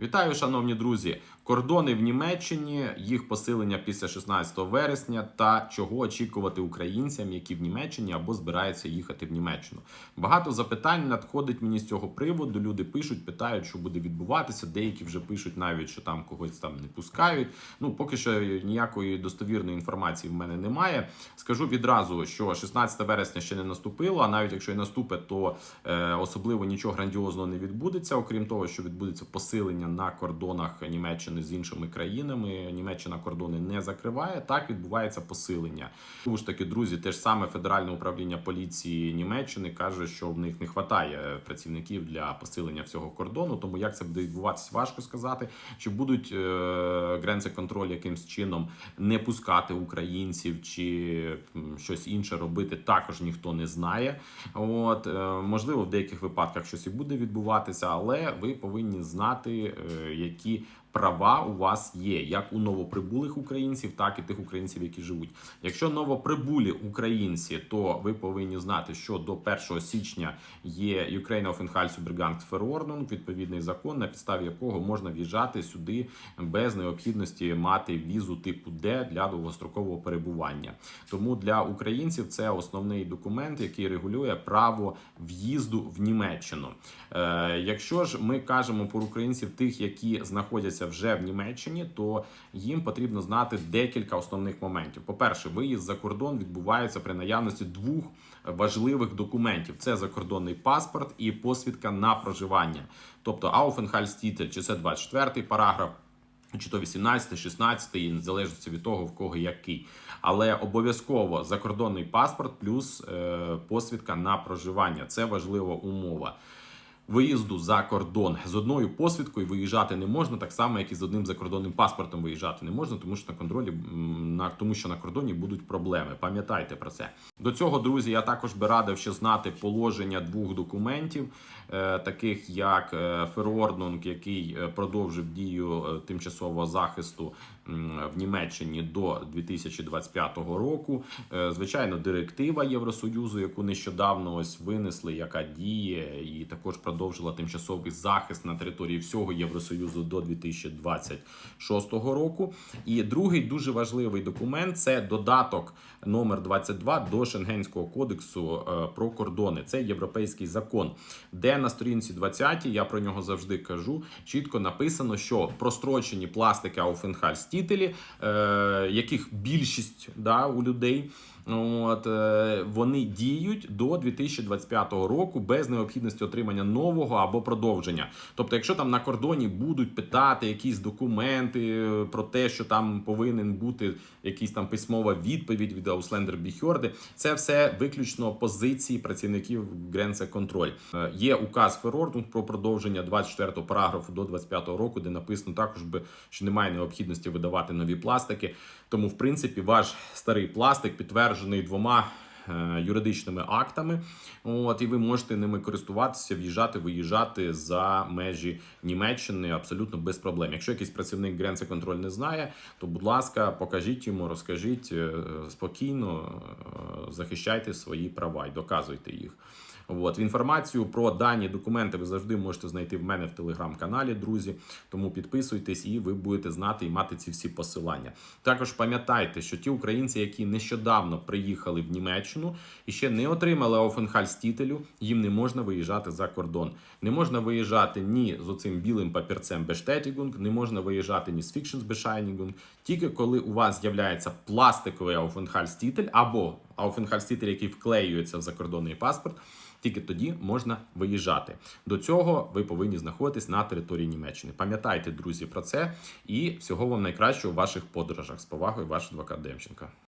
Вітаю, шановні друзі! Кордони в Німеччині, їх посилення після 16 вересня та чого очікувати українцям, які в Німеччині або збираються їхати в Німеччину. Багато запитань надходить мені з цього приводу. Люди пишуть, питають, що буде відбуватися. Деякі вже пишуть навіть, що там когось там не пускають. Ну поки що ніякої достовірної інформації в мене немає. Скажу відразу, що 16 вересня ще не наступило. А навіть якщо і наступить, то е, особливо нічого грандіозного не відбудеться, окрім того, що відбудеться посилення на кордонах Німеччини з іншими країнами. Німеччина кордони не закриває. Так відбувається посилення. Тому ж таки, друзі, те ж саме Федеральне управління поліції Німеччини каже, що в них не вистачає працівників для посилення всього кордону. Тому як це буде відбуватися, важко сказати. Чи будуть е, гренці контроль якимсь чином не пускати українців, чи щось інше робити, також ніхто не знає. От е, можливо, в деяких випадках щось і буде відбуватися, але ви повинні знати, які права у вас є, як у новоприбулих українців, так і тих українців, які живуть. Якщо новоприбулі українці, то ви повинні знати, що до 1 січня є Ukraine Aufenthaltsübergangsverordnung, відповідний закон, на підставі якого можна в'їжджати сюди без необхідності мати візу типу Д для довгострокового перебування. Тому для українців це основний документ, який регулює право в'їзду в Німеччину. Е, якщо ж ми кажемо про українців, тих, які знаходяться вже в Німеччині, то їм потрібно знати декілька основних моментів. По-перше, виїзд за кордон відбувається при наявності двох важливих документів: це закордонний паспорт і посвідка на проживання, тобто Aufenthaltstitel, чи це 24 параграф. Чи то 18, 16, і в залежності від того, в кого який. Але обов'язково закордонний паспорт плюс е, посвідка на проживання. Це важлива умова. Виїзду за кордон з одною посвідкою виїжджати не можна, так само, як і з одним закордонним паспортом виїжджати не можна, тому що на контролі на тому, що на кордоні будуть проблеми. Пам'ятайте про це. До цього, друзі, я також би радив ще знати положення двох документів, е, таких як е, Ферорднунг, який е, продовжив дію тимчасового захисту в Німеччині до 2025 року. Звичайно, директива Євросоюзу, яку нещодавно ось винесли, яка діє, і також продовжила тимчасовий захист на території всього Євросоюзу до 2026 року. І другий дуже важливий документ це додаток номер 22 до Шенгенського кодексу е, про кордони. Це європейський закон, де на сторінці 20 я про нього завжди кажу. Чітко написано, що прострочені пластики Ауфенхальстітелі, е, яких більшість да, у людей. От е, вони діють до 2025 року без необхідності отримання нового або продовження. Тобто, якщо там на кордоні будуть питати якісь документи про те, що там повинен бути якийсь там письмова відповідь від Ауслендер Біхьорди, це все виключно позиції працівників Гренце Контроль. Є указ Ферордунг про продовження 24 параграфу до 25 року, де написано також би, що немає необхідності видавати нові пластики. Тому, в принципі, ваш старий пластик підтверджений двома. Е, Юридичними актами, от і ви можете ними користуватися, в'їжджати, виїжджати за межі Німеччини абсолютно без проблем. Якщо якийсь працівник Гренце контроль не знає, то будь ласка, покажіть йому, розкажіть е, спокійно, е, захищайте свої права і доказуйте їх. От інформацію про дані документи ви завжди можете знайти в мене в телеграм-каналі, друзі. Тому підписуйтесь і ви будете знати і мати ці всі посилання. Також пам'ятайте, що ті українці, які нещодавно приїхали в Німеччину і ще не отримали Aufenthaltstitel, їм не можна виїжджати за кордон. Не можна виїжджати ні з оцим білим папірцем Bestätigung, не можна виїжджати ні з Fiktionsbescheinigung, тільки коли у вас з'являється пластиковий Aufenthaltstitel або Aufenthaltstitel, який вклеюється в закордонний паспорт. Тільки тоді можна виїжджати. До цього ви повинні знаходитись на території Німеччини. Пам'ятайте, друзі, про це і всього вам найкращого у ваших подорожах. З повагою, ваш адвокат Демченко.